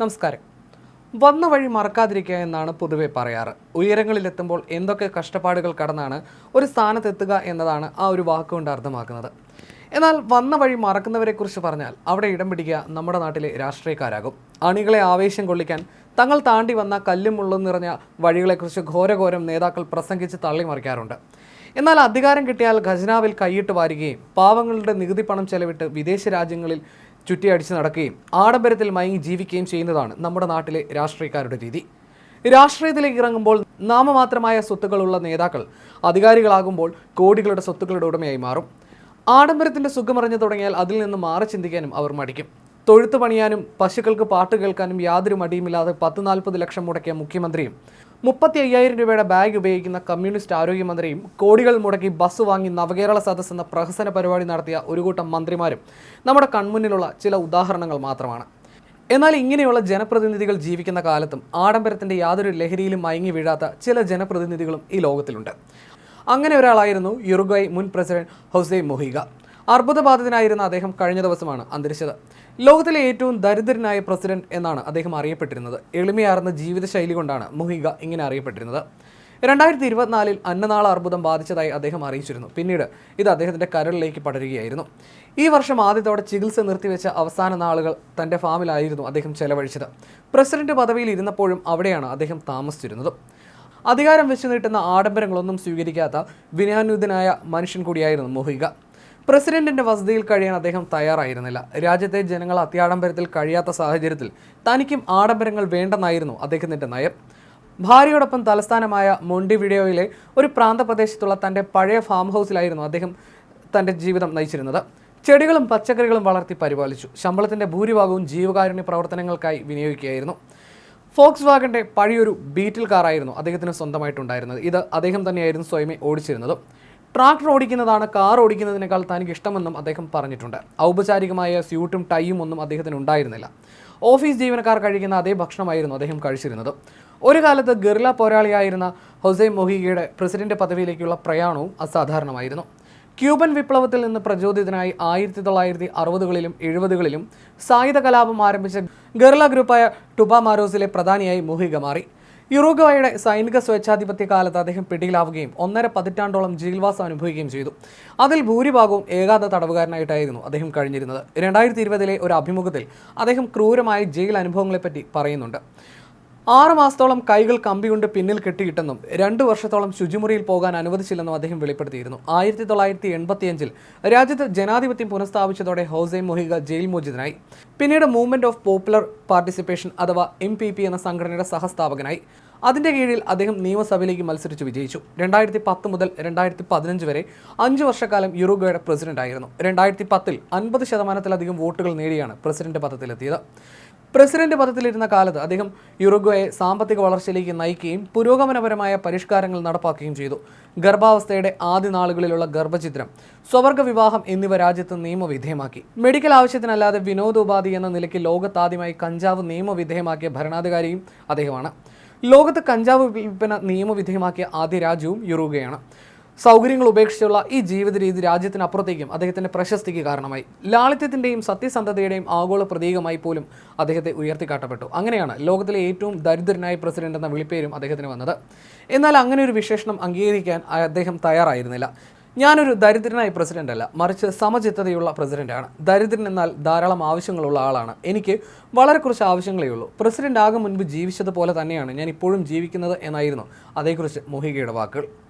നമസ്കാരം. വന്ന വഴി മറക്കാതിരിക്കുക എന്നാണ് പൊതുവെ പറയാറ്. ഉയരങ്ങളിലെത്തുമ്പോൾ എന്തൊക്കെ കഷ്ടപ്പാടുകൾ കടന്നാണ് ഒരു സ്ഥാനത്തെത്തുക എന്നതാണ് ആ ഒരു വാക്കുകൊണ്ട് അർത്ഥമാക്കുന്നത്. എന്നാൽ വന്ന വഴി മറക്കുന്നവരെക്കുറിച്ച് പറഞ്ഞാൽ അവിടെ ഇടം പിടിക്കുക നമ്മുടെ നാട്ടിലെ രാഷ്ട്രീയക്കാരാകും. അണികളെ ആവേശം കൊള്ളിക്കാൻ തങ്ങൾ താണ്ടി വന്ന കല്ലും മുള്ളും നിറഞ്ഞ വഴികളെക്കുറിച്ച് ഘോരഘോരം നേതാക്കൾ പ്രസംഗിച്ച് തള്ളിമറിക്കാറുണ്ട് എന്നാൽ അധികാരം കിട്ടിയാൽ ഖജനാവിൽ കൈയിട്ട് വാരുകയും പാവങ്ങളുടെ നികുതി പണം ചെലവിട്ട് വിദേശ രാജ്യങ്ങളിൽ ചുറ്റിയടിച്ച് നടക്കുകയും ആഡംബരത്തിൽ മയങ്ങി ജീവിക്കുകയും ചെയ്യുന്നതാണ് നമ്മുടെ നാട്ടിലെ രാഷ്ട്രീയക്കാരുടെ രീതി. രാഷ്ട്രീയത്തിലേക്ക് ഇറങ്ങുമ്പോൾ നാമമാത്രമായ സ്വത്തുക്കളുള്ള നേതാക്കൾ അധികാരികളാകുമ്പോൾ കോടികളുടെ സ്വത്തുക്കളുടെ ഉടമയായി മാറും. ആഡംബരത്തിന്റെ സുഖമറിഞ്ഞു തുടങ്ങിയാൽ അതിൽ നിന്ന് മാറി ചിന്തിക്കാനും അവർ മടിക്കും. തൊഴുത്ത് പണിയാനും പശുക്കൾക്ക് പാട്ട് കേൾക്കാനും യാതൊരു മടിയുമില്ലാതെ പത്ത് നാൽപ്പത് ലക്ഷം മുടക്കിയ മുഖ്യമന്ത്രിയും മുപ്പത്തി അയ്യായിരം രൂപയുടെ ബാഗ് ഉപയോഗിക്കുന്ന കമ്മ്യൂണിസ്റ്റ് ആരോഗ്യമന്ത്രിയും കോടികൾ മുടക്കി ബസ് വാങ്ങി നവകേരള സദസ് എന്ന പ്രഹസന പരിപാടി നടത്തിയ ഒരു കൂട്ടം മന്ത്രിമാരും നമ്മുടെ കൺമുന്നിലുള്ള ചില ഉദാഹരണങ്ങൾ മാത്രമാണ്. എന്നാൽ ഇങ്ങനെയുള്ള ജനപ്രതിനിധികൾ ജീവിക്കുന്ന കാലത്തും ആഡംബരത്തിന്റെ യാതൊരു ലഹരിയിലും മയങ്ങി വീഴാത്ത ചില ജനപ്രതിനിധികളും ഈ ലോകത്തിലുണ്ട്. അങ്ങനെ ഒരാളായിരുന്നു യുറുഗ്വായ് മുൻ പ്രസിഡന്റ് ഹൊസെ മൊഹിഗ. അർബുദബാധിതനായിരുന്ന അദ്ദേഹം കഴിഞ്ഞ ദിവസമാണ് അന്തരിച്ചത്. ലോകത്തിലെ ഏറ്റവും ദരിദ്രനായ പ്രസിഡന്റ് എന്നാണ് അദ്ദേഹം അറിയപ്പെട്ടിരുന്നത്. എളിമയാർന്ന ജീവിതശൈലി കൊണ്ടാണ് മുഹിക ഇങ്ങനെ അറിയപ്പെട്ടിരുന്നത്. രണ്ടായിരത്തി ഇരുപത്തിനാലിൽ അന്നനാള അർബുദം ബാധിച്ചതായി അദ്ദേഹം അറിയിച്ചിരുന്നു. പിന്നീട് ഇത് അദ്ദേഹത്തിന്റെ കരളിലേക്ക് പടരുകയായിരുന്നു. ഈ വർഷം ആദ്യത്തോടെ ചികിത്സ നിർത്തിവെച്ച അവസാന നാളുകൾ തന്റെ ഫാമിലായിരുന്നു അദ്ദേഹം ചെലവഴിച്ചത്. പ്രസിഡന്റ് പദവിയിൽ ഇരുന്നപ്പോഴും അവിടെയാണ് അദ്ദേഹം താമസിച്ചിരുന്നത്. അധികാരം വെച്ച് നീട്ടുന്ന ആഡംബരങ്ങളൊന്നും സ്വീകരിക്കാത്ത വിനയാന്വിതനായ മനുഷ്യൻ കൂടിയായിരുന്നു മൊഹിക. പ്രസിഡന്റിന്റെ വസതിയിൽ കഴിയാൻ അദ്ദേഹം തയ്യാറായിരുന്നില്ല. രാജ്യത്തെ ജനങ്ങൾ അത്യാഡംബരത്തിൽ കഴിയാത്ത സാഹചര്യത്തിൽ തനിക്കും ആഡംബരങ്ങൾ വേണ്ടെന്നായിരുന്നു അദ്ദേഹത്തിന്റെ നയം. ഭാര്യയോടൊപ്പം തലസ്ഥാനമായ മൊണ്ടിവിഡിയോയിലെ ഒരു പ്രാന്തപ്രദേശത്തുള്ള തന്റെ പഴയ ഫാം ഹൗസിലായിരുന്നു അദ്ദേഹം തന്റെ ജീവിതം നയിച്ചിരുന്നത്. ചെടികളും പച്ചക്കറികളും വളർത്തി പരിപാലിച്ചു. ശമ്പളത്തിന്റെ ഭൂരിഭാഗവും ജീവകാരുണ്യ പ്രവർത്തനങ്ങൾക്കായി വിനിയോഗിക്കുകയായിരുന്നു. ഫോക്സ് വാഗന്റെ പഴയൊരു ബീറ്റിൽ കാറായിരുന്നു അദ്ദേഹത്തിന് സ്വന്തമായിട്ടുണ്ടായിരുന്നത്. ഇത് അദ്ദേഹം തന്നെയായിരുന്നു സ്വയമേ ഓടിച്ചിരുന്നത്. ട്രാക്ടർ ഓടിക്കുന്നതാണ് കാർ ഓടിക്കുന്നതിനേക്കാൾ തനിക്ക് ഇഷ്ടമെന്നും അദ്ദേഹം പറഞ്ഞിട്ടുണ്ട്. ഔപചാരികമായ സ്യൂട്ടും ടൈയും ഒന്നും അദ്ദേഹത്തിന് ഉണ്ടായിരുന്നില്ല. ഓഫീസ് ജീവനക്കാർ കഴിക്കുന്ന അതേ ഭക്ഷണമായിരുന്നു അദ്ദേഹം കഴിച്ചിരുന്നത്. ഒരു കാലത്ത് ഗറില പോരാളിയായിരുന്ന ഹൊസെ മൊഹിഗയുടെ പ്രസിഡന്റ് പദവിയിലേക്കുള്ള പ്രയാണവും അസാധാരണമായിരുന്നു. ക്യൂബൻ വിപ്ലവത്തിൽ നിന്ന് പ്രചോദിതനായി ആയിരത്തി തൊള്ളായിരത്തി അറുപതുകളിലും എഴുപതുകളിലും സായുധ കലാപം ആരംഭിച്ച ഗറില ഗ്രൂപ്പായ ടുബാമാരോസിലെ പ്രധാനിയായി മുഹിക മാറി. യുറോഗ്വയുടെ സൈനിക സ്വേച്ഛാധിപത്യ കാലത്ത് അദ്ദേഹം പിടിയിലാവുകയും ഒന്നര പതിറ്റാണ്ടോളം ജയിൽവാസം അനുഭവിക്കുകയും ചെയ്തു. അതിൽ ഭൂരിഭാഗവും ഏകാന്ത തടവുകാരനായിട്ടായിരുന്നു അദ്ദേഹം കഴിഞ്ഞിരുന്നത്. രണ്ടായിരത്തി ഇരുപതിലെ ഒരു അഭിമുഖത്തിൽ അദ്ദേഹം ക്രൂരമായ ജയിൽ അനുഭവങ്ങളെപ്പറ്റി പറയുന്നുണ്ട്. ആറ് മാസത്തോളം കൈകൾ കമ്പി കൊണ്ട് പിന്നിൽ കെട്ടിയിട്ടെന്നും രണ്ടു വർഷത്തോളം ശുചിമുറിയിൽ പോകാൻ അനുവദിച്ചില്ലെന്നും അദ്ദേഹം വെളിപ്പെടുത്തിയിരുന്നു. ആയിരത്തി തൊള്ളായിരത്തി എൺപത്തിയഞ്ചിൽ രാജ്യത്ത് ജനാധിപത്യം പുനഃസ്ഥാപിച്ചതോടെ ഹൗസൈൻ മൊഹിക ജയിൽ മോചിതനായി. പിന്നീട് മൂവ്മെന്റ് ഓഫ് പോപ്പുലർ പാർട്ടിസിപ്പേഷൻ അഥവാ എം എന്ന സംഘടനയുടെ സഹസ്ഥാപകനായി. അതിന്റെ കീഴിൽ അദ്ദേഹം നിയമസഭയിലേക്ക് മത്സരിച്ച് വിജയിച്ചു. രണ്ടായിരത്തി പത്ത് മുതൽ രണ്ടായിരത്തി പതിനഞ്ച് വരെ അഞ്ച് വർഷക്കാലം യുറുഗോയുടെ പ്രസിഡന്റ് ആയിരുന്നു രണ്ടായിരത്തി പത്തിൽ അൻപത് ശതമാനത്തിലധികം വോട്ടുകൾ നേടിയാണ് പ്രസിഡന്റ് പദത്തിലെത്തിയത്. പ്രസിഡന്റ് പദത്തിലിരുന്ന കാലത്ത് അദ്ദേഹം യുറുഗ്വയെ സാമ്പത്തിക വളർച്ചയിലേക്ക് നയിക്കുകയും പുരോഗമനപരമായ പരിഷ്കാരങ്ങൾ നടപ്പാക്കുകയും ചെയ്തു. ഗർഭാവസ്ഥയുടെ ആദ്യ നാളുകളിലുള്ള ഗർഭചിത്രം സ്വവർഗ വിവാഹം എന്നിവ രാജ്യത്ത് നിയമവിധേയമാക്കി. മെഡിക്കൽ ആവശ്യത്തിനല്ലാതെ വിനോദോപാധി എന്ന നിലയ്ക്ക് ലോകത്താദ്യമായി കഞ്ചാവ് നിയമവിധേയമാക്കിയ ഭരണാധികാരിയും അദ്ദേഹമാണ്. ലോകത്ത് കഞ്ചാവ് വിൽപ്പന നിയമവിധേയമാക്കിയ ആദ്യ രാജ്യവും യുറുഗയാണ് സൗകര്യങ്ങൾ ഉപേക്ഷിച്ചുള്ള ഈ ജീവിത രീതി രാജ്യത്തിനപ്പുറത്തേക്കും അദ്ദേഹത്തിന്റെ പ്രശസ്തിക്ക് കാരണമായി. ലാളിത്യത്തിന്റെയും സത്യസന്ധതയുടെയും ആഗോള പ്രതീകമായി പോലും അദ്ദേഹത്തെ ഉയർത്തിക്കാട്ടപ്പെട്ടു. അങ്ങനെയാണ് ലോകത്തിലെ ഏറ്റവും ദരിദ്രനായ പ്രസിഡന്റ് എന്ന വിളിപ്പേരും അദ്ദേഹത്തിന് വന്നത്. എന്നാൽ അങ്ങനെ ഒരു വിശേഷണം അംഗീകരിക്കാൻ അദ്ദേഹം തയ്യാറായിരുന്നില്ല. ഞാനൊരു ദരിദ്രനായ പ്രസിഡന്റ് അല്ല മറിച്ച് സമചിത്തതയുള്ള പ്രസിഡന്റാണ്. ദരിദ്രൻ എന്നാൽ ധാരാളം ആവശ്യങ്ങളുള്ള ആളാണ്. എനിക്ക് വളരെ കുറച്ച് ആവശ്യങ്ങളേ ഉള്ളൂ. പ്രസിഡന്റ് ആകെ മുൻപ് ജീവിച്ചതുപോലെ തന്നെയാണ് ഞാൻ ഇപ്പോഴും ജീവിക്കുന്നത് എന്നായിരുന്നു അതേക്കുറിച്ച് മോഹികയുടെ വാക്കുകൾ.